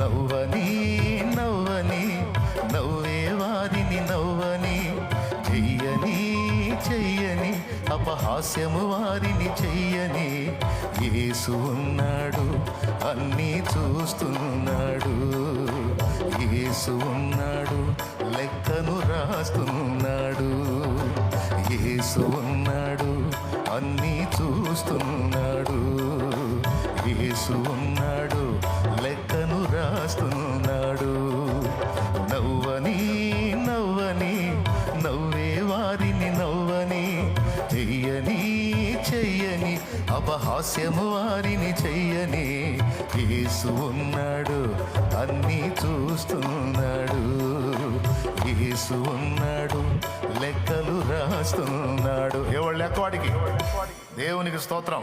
నవ్వని నవ్వని నవ్వే వారిని నవ్వని చెయ్యని చెయ్యని అపహాస్యము వారిని చెయ్యని యేసు ఉన్నాడు అన్నీ చూస్తున్నాడు. యేసు ఉన్నాడు లెక్కను రాస్తున్నాడు. యేసు ఉన్నాడు అన్నీ చూస్తున్నాడు. యేసు ఉన్నాడు లెక్కను రాస్తున్నాడు. నవ్వని నవ్వని నవ్వే వారిని నవ్వని చెయ్యని చెయ్యని అపహాస్యము వారిని చెయ్యని యేసు ఉన్నాడు అన్నీ చూస్తున్నాడు. యేసు ఉన్నాడు లెక్కలు రాస్తున్నాడు. ఎవడు లెక్కవాడికి? దేవునికి స్తోత్రం.